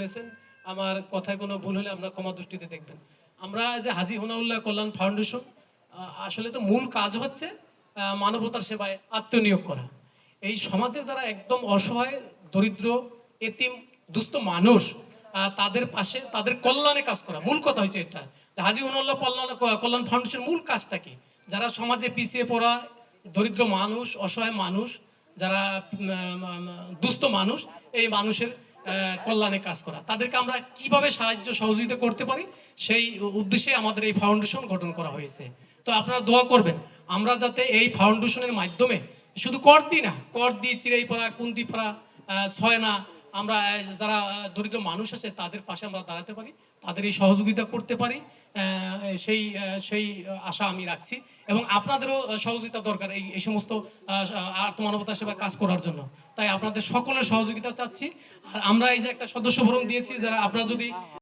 শুনেছেন? আমার কথায় কোনো ভুল হলে আমরা ক্ষমা দৃষ্টিতে দেখবেন। আমরা যে হাজি হোনাউল্লাহ কল্যাণ ফাউন্ডেশন আসলে তো মূল কাজ হচ্ছে মানবতার সেবায় আত্মনিয়োগ করা। এই সমাজে যারা একদম অসহায়, দরিদ্র, এতিম, দুস্থ মানুষ তাদের পাশে, তাদের কল্যাণে কাজ করা, মূল কথা হচ্ছে এটা। হাজি হোনাউল্লাহ কল্যাণ কল্যাণ ফাউন্ডেশন মূল কাজটা কি? যারা সমাজে পিছিয়ে পড়া, দরিদ্র মানুষ, অসহায় মানুষ, যারা দুস্থ মানুষ, এই মানুষের কল্যাণে কাজ করা। তাদেরকে আমরা কীভাবে সাহায্য সহযোগিতা করতে পারি, সেই উদ্দেশ্যে আমাদের এই ফাউন্ডেশন গঠন করা হয়েছে। তো আপনারা দোয়া করবেন, আমরা যাতে এই ফাউন্ডেশনের মাধ্যমে শুধু কর দিই না, কর দিই চিরাইপাড়া কুন্দিপাড়া ছয়না, আমরা যারা দরিদ্র মানুষ আছে তাদের পাশে আমরা দাঁড়াতে পারি, তাদের এই সহযোগিতা করতে পারি। সেই সেই আশা আমি রাখছি। এবং আপনাদেরও সহযোগিতা দরকার এই এই সমস্ত আত্মমানবতা সেবা কাজ করার জন্য। তাই আপনাদের সকলের সহযোগিতা চাচ্ছি। আর আমরা এই যে একটা সদস্য ফোরাম দিয়েছি, যারা আপনারা যদি